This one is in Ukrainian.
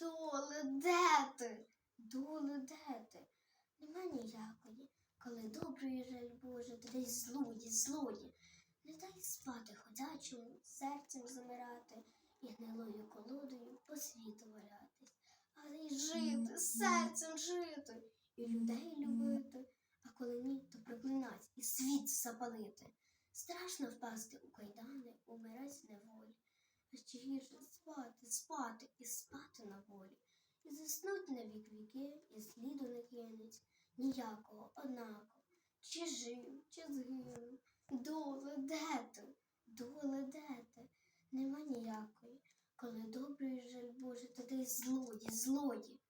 Доле, де ти? Доле, де ти? Нема ніякої, коли доброї жаль Боже, то десь злої, злої. Не дай спати ходячому, серцем замирати і гнилою колодою по світу валятись, але й жити, серцем жити, і людей любити, а коли ні, то проклинать і світ запалити. Страшно впасти у кайдани. А ще гірше спати, спати і спати на волі. І заснуть на вік віки, і сліду не кинуть ніякого, однако. Чи жив, чи згинув, доле де ти, доле де ти? Нема ніякої, коли добрий жаль Боже, то десь злоді, злої.